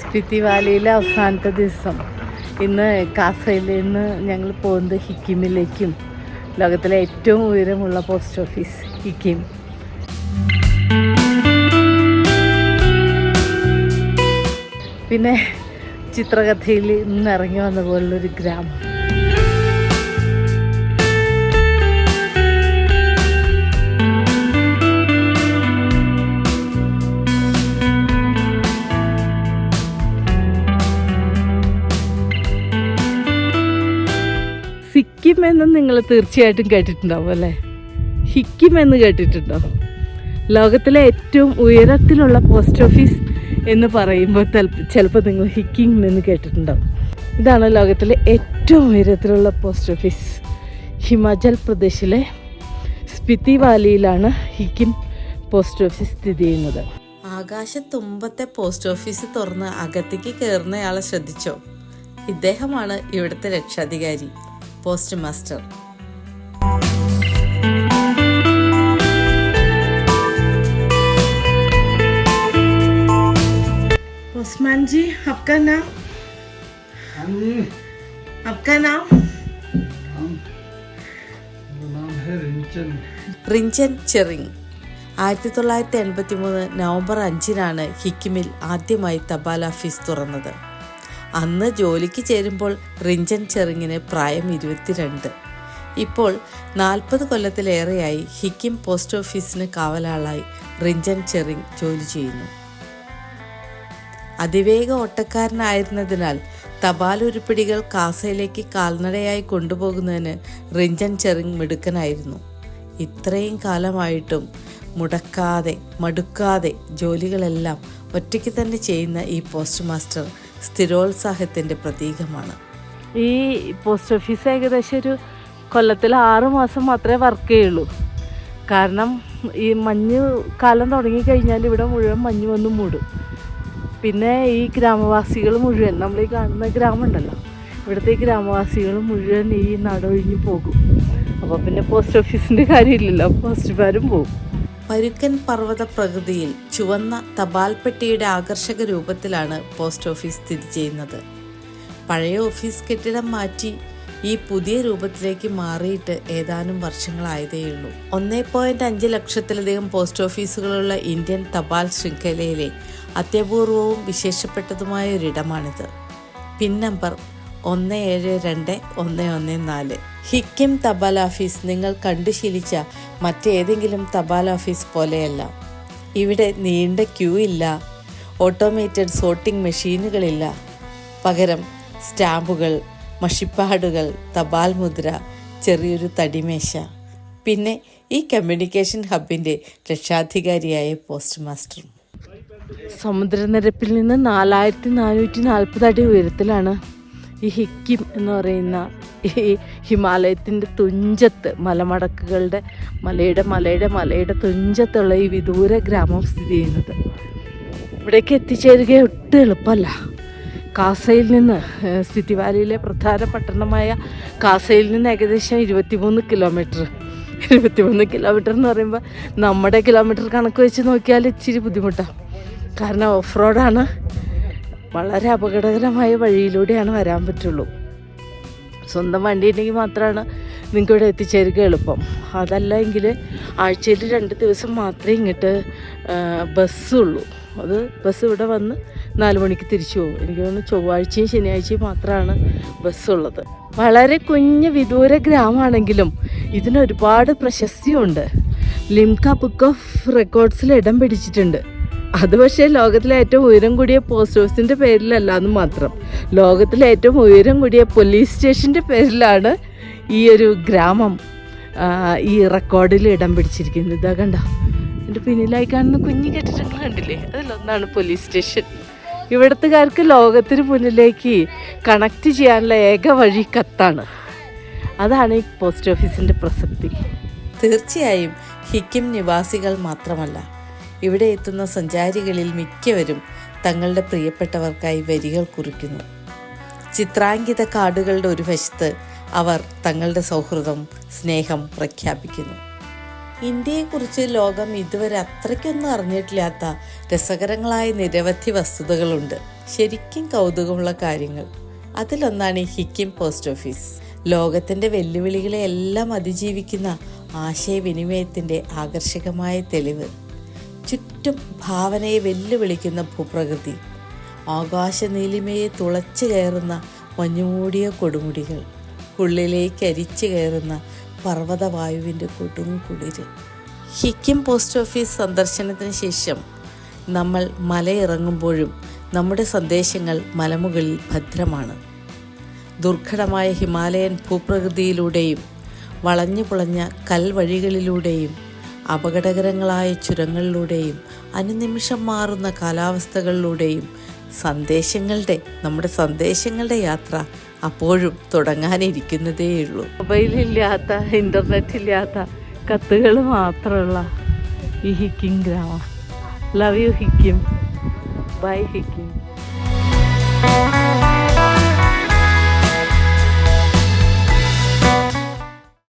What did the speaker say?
സ്പിതി വാലിയിലെ അവസാനത്തെ ദിവസം. ഇന്ന് കാസയിൽ നിന്ന് ഞങ്ങൾ പോകുന്നത് ഹിക്കിമിലേക്കും ലോകത്തിലെ ഏറ്റവും ഉയരമുള്ള പോസ്റ്റ് ഓഫീസ് ഹിക്കിം. പിന്നെ ചിത്രകഥയിൽ ഇന്ന് ഇറങ്ങി വന്ന പോലുള്ളൊരു ഗ്രാമം. സിക്കിം എന്ന് നിങ്ങൾ തീർച്ചയായിട്ടും കേട്ടിട്ടുണ്ടാവും അല്ലേ? ഹിക്കിം എന്ന് കേട്ടിട്ടുണ്ടോ? ലോകത്തിലെ ഏറ്റവും ഉയരത്തിലുള്ള പോസ്റ്റ് ഓഫീസ് എന്ന് പറയുമ്പോൾ ചിലപ്പോൾ നിങ്ങൾ ഹിക്കിം എന്ന് കേട്ടിട്ടുണ്ടാവും. ഇതാണ് ലോകത്തിലെ ഏറ്റവും ഉയരത്തിലുള്ള പോസ്റ്റ് ഓഫീസ്. ഹിമാചൽ പ്രദേശിലെ സ്പിതി വാലിയിലാണ് ഹിക്കിം പോസ്റ്റ് ഓഫീസ് സ്ഥിതി ചെയ്യുന്നത്. ആകാശത്തുമ്പത്തെ പോസ്റ്റ് ഓഫീസ് തുറന്ന് അകത്തേക്ക് കയറുന്നയാളെ ശ്രദ്ധിച്ചോ? ഇദ്ദേഹമാണ് ഇവിടുത്തെ രക്ഷാധികാരി. പോസ്റ്റ് മാസ്റ്റർ पोस्टमैन जी आपका नाम आपका नाम नाम है रिंचन റിഞ്ചൻ ചെറിങ് ആയിരത്തി തൊള്ളായിരത്തി എൺപത്തി മൂന്ന് നവംബർ അഞ്ചിനാണ് ഹിക്കിമിൽ ആദ്യമായി തപാൽ ഓഫീസ് തുറന്നത് അന്ന് ജോലിക്ക് ചേരുമ്പോൾ റിഞ്ചൻ ചെറിങ്ങിന് പ്രായം ഇരുപത്തിരണ്ട്. ഇപ്പോൾ നാൽപ്പത് കൊല്ലത്തിലേറെയായി ഹിക്കിം പോസ്റ്റ് ഓഫീസിന് കാവലാളായി റിഞ്ചൻ ചെറിങ് ജോലി ചെയ്യുന്നു. അതിവേഗ ഓട്ടക്കാരനായിരുന്നതിനാൽ തപാൽ ഉരുപ്പിടികൾ കാസയിലേക്ക് കാൽനടയായി കൊണ്ടുപോകുന്നതിന് റിഞ്ചൻ ചെറിങ് മിടുക്കനായിരുന്നു. ഇത്രയും കാലമായിട്ടും മുടക്കാതെ മടുക്കാതെ ജോലികളെല്ലാം ഒറ്റയ്ക്ക് തന്നെ ചെയ്യുന്ന ഈ പോസ്റ്റ് മാസ്റ്റർ സ്ഥിരോത്സാഹത്തിന്റെ പ്രതീകമാണ്. ഈ പോസ്റ്റ് ഓഫീസ് ഏകദേശം ഒരു കൊല്ലത്തിൽ ആറ് മാസം മാത്രമേ വർക്ക് ചെയ്യുള്ളൂ. കാരണം ഈ മഞ്ഞ് കാലം തുടങ്ങിക്കഴിഞ്ഞാൽ ഇവിടെ മുഴുവൻ മഞ്ഞ് വന്ന് മൂടും. പിന്നെ ഈ ഗ്രാമവാസികൾ മുഴുവൻ നമ്മൾ ഈ കാണുന്ന ഗ്രാമം ഉണ്ടല്ലോ ഇവിടുത്തെ ഗ്രാമവാസികൾ മുഴുവൻ ഈ നടൊഴിഞ്ഞ് പോകും. അപ്പോൾ പിന്നെ പോസ്റ്റ് ഓഫീസിന്റെ കാര്യമില്ലല്ലോ പോസ്റ്റ്മാരും പോകും. പരുക്കൻ പർവത പ്രകൃതിയിൽ ചുവന്ന തപാൽ പെട്ടിയുടെ ആകർഷക രൂപത്തിലാണ് പോസ്റ്റ് ഓഫീസ് സ്ഥിതി ചെയ്യുന്നത്. പഴയ ഓഫീസ് കെട്ടിടം മാറ്റി ഈ പുതിയ രൂപത്തിലേക്ക് മാറിയിട്ട് ഏതാനും വർഷങ്ങളായതേയുള്ളൂ. ഒന്നേ പോയിന്റ് അഞ്ച് ലക്ഷത്തിലധികം പോസ്റ്റ് ഓഫീസുകളുള്ള ഇന്ത്യൻ തപാൽ ശൃംഖലയിലെ അത്യപൂർവവും വിശേഷപ്പെട്ടതുമായ ഒരിടമാണിത്. പിൻ നമ്പർ ഒന്ന് ഏഴ് രണ്ട് ഒന്ന് ഒന്ന് നാല്. ഹിക്കിം തപാൽ ഓഫീസ് നിങ്ങൾ കണ്ടു ശീലിച്ച മറ്റേതെങ്കിലും തപാൽ ഓഫീസ് പോലെയല്ല. ഇവിടെ നീണ്ട ക്യൂ ഇല്ല. ഓട്ടോമേറ്റഡ് സോർട്ടിംഗ് മെഷീനുകളില്ല. പകരം സ്റ്റാമ്പുകൾ മഷിപ്പാടുകൾ തപാൽ മുദ്ര ചെറിയൊരു തടിമേശ. പിന്നെ ഈ കമ്മ്യൂണിക്കേഷൻ ഹബിന്റെ രക്ഷാധികാരിയായ പോസ്റ്റ് മാസ്റ്ററും സമുദ്രനിരപ്പിൽ നിന്ന് നാലായിരത്തി നാനൂറ്റി നാൽപ്പത് അടി ഉയരത്തിലാണ് ഈ ഹിക്കിം എന്ന് പറയുന്ന ഈ ഹിമാലയത്തിന്റെ തുഞ്ചത്ത് മലമടക്കുകളുടെ മലയുടെ മലയുടെ മലയുടെ തുഞ്ചത്തുള്ള ഈ വിദൂര ഗ്രാമം സ്ഥിതി ചെയ്യുന്നത്. ഇവിടേക്ക് എത്തിച്ചേരുക ഒട്ടും എളുപ്പമല്ല. കാസയിൽ നിന്ന് ഏഹ്, വാലിയിലെ പ്രധാന പട്ടണമായ കാസയിൽ നിന്ന് ഏകദേശം ഇരുപത്തിമൂന്ന് കിലോമീറ്റർ. ഇരുപത്തിമൂന്ന് കിലോമീറ്റർ എന്ന് പറയുമ്പോൾ നമ്മുടെ കിലോമീറ്റർ കണക്ക് വെച്ച് നോക്കിയാൽ ഇച്ചിരി ബുദ്ധിമുട്ടാണ് കാരണം ഓഫ് റോഡാണ്. വളരെ അപകടകരമായ വഴിയിലൂടെയാണ് വരാൻ പറ്റുള്ളൂ. സ്വന്തം വണ്ടി ഉണ്ടെങ്കിൽ മാത്രമാണ് നിങ്ങൾക്ക് ഇവിടെ എത്തിച്ചേരുക എളുപ്പം. അതല്ല എങ്കിൽ ആഴ്ചയിൽ രണ്ട് ദിവസം മാത്രമേ ഇങ്ങോട്ട് ബസ്സുള്ളൂ. അത് ബസ് ഇവിടെ വന്ന് നാല് മണിക്ക് തിരിച്ചു പോകും. എനിക്ക് തോന്നുന്നു ചൊവ്വാഴ്ചയും ശനിയാഴ്ചയും മാത്രമാണ് ബസ്സുള്ളത്. വളരെ കുഞ്ഞ് വിദൂര ഗ്രാമമാണെങ്കിലും ഇതിനൊരുപാട് പ്രശസ്തിയുണ്ട്. ലിംക ബുക്ക് ഓഫ് റെക്കോർഡ്സിൽ ഇടം പിടിച്ചിട്ടുണ്ട്. അത് പക്ഷേ ലോകത്തിലെ ഏറ്റവും ഉയരം കൂടിയ പോസ്റ്റ് ഓഫീസിന്റെ പേരിലല്ല എന്ന് മാത്രം. ലോകത്തിലെ ഏറ്റവും ഉയരം കൂടിയ പോലീസ് സ്റ്റേഷന്റെ പേരിലാണ് ഈ ഒരു ഗ്രാമം ഈ റെക്കോർഡിൽ ഇടം പിടിച്ചിരിക്കുന്നത്. ഇതാ കണ്ട? എന്റെ പിന്നിലായി കാണുന്ന കുഞ്ഞു കെട്ടിടങ്ങൾ കണ്ടില്ലേ? അതിലൊന്നാണ് പോലീസ് സ്റ്റേഷൻ ഇവിടത്തുകാർക്ക് ലോകത്തിന് മുന്നിലേക്ക് കണക്ട് ചെയ്യാനുള്ള ഏക വഴി കത്താണ്. അതാണ് ഈ പോസ്റ്റ് ഓഫീസിന്റെ പ്രസക്തി. തീർച്ചയായും ഹിക്കിം നിവാസികൾ മാത്രമല്ല. ഇവിടെ എത്തുന്ന സഞ്ചാരികളിൽ മിക്കവരും തങ്ങളുടെ പ്രിയപ്പെട്ടവർക്കായി വരികൾ കുറിക്കുന്നു. ചിത്രാങ്കിത കാർഡുകളുടെ ഒരു വശത്ത് അവർ തങ്ങളുടെ സൗഹൃദം സ്നേഹം പ്രഖ്യാപിക്കുന്നു. ഇന്ത്യയെക്കുറിച്ച് ലോകം ഇതുവരെ അത്രയ്ക്കൊന്നും അറിഞ്ഞിട്ടില്ലാത്ത രസകരങ്ങളായ നിരവധി വസ്തുതകളുണ്ട്. ശരിക്കും കൗതുകമുള്ള കാര്യങ്ങൾ. അതിലൊന്നാണ് ഈ ഹിക്കിം പോസ്റ്റ് ഓഫീസ്. ലോകത്തിന്റെ വെല്ലുവിളികളെ എല്ലാം അതിജീവിക്കുന്ന ആശയവിനിമയത്തിന്റെ ആകർഷകമായ തെളിവ്. ചുറ്റും ഭാവനയെ വെല്ലുവിളിക്കുന്ന ഭൂപ്രകൃതി. ആകാശനീലിമയെ തുളച്ചു കയറുന്ന മഞ്ഞുമൂടിയ കൊടുമുടികൾ. ഉള്ളിലേക്ക് അരിച്ചു കയറുന്ന പർവതവായുവിന്റെ കൊടും കുളിര്. ഹിക്കിം പോസ്റ്റ് ഓഫീസ് സന്ദർശനത്തിന് ശേഷം നമ്മൾ മലയിറങ്ങുമ്പോഴും നമ്മുടെ സന്ദേശങ്ങൾ മലമുകളിൽ ഭദ്രമാണ്. ദുർഘടമായ ഹിമാലയൻ ഭൂപ്രകൃതിയിലൂടെയും വളഞ്ഞു പുളഞ്ഞ കൽവഴികളിലൂടെയും അപകടകരങ്ങളായ ചുരങ്ങളിലൂടെയും അനുനിമിഷം മാറുന്ന കാലാവസ്ഥകളിലൂടെയും സന്ദേശങ്ങളുടെ നമ്മുടെ സന്ദേശങ്ങളുടെ യാത്ര അപ്പോഴും തുടങ്ങാനിരിക്കുന്നതേയുള്ളൂ. മൊബൈലില്ലാത്ത ഇന്റർനെറ്റ് ഇല്ലാത്ത കത്തുകൾ മാത്രമുള്ള ഈ ഹിക്കിം ഗ്രാമം. Love you Hikkim. Bye Hikkim.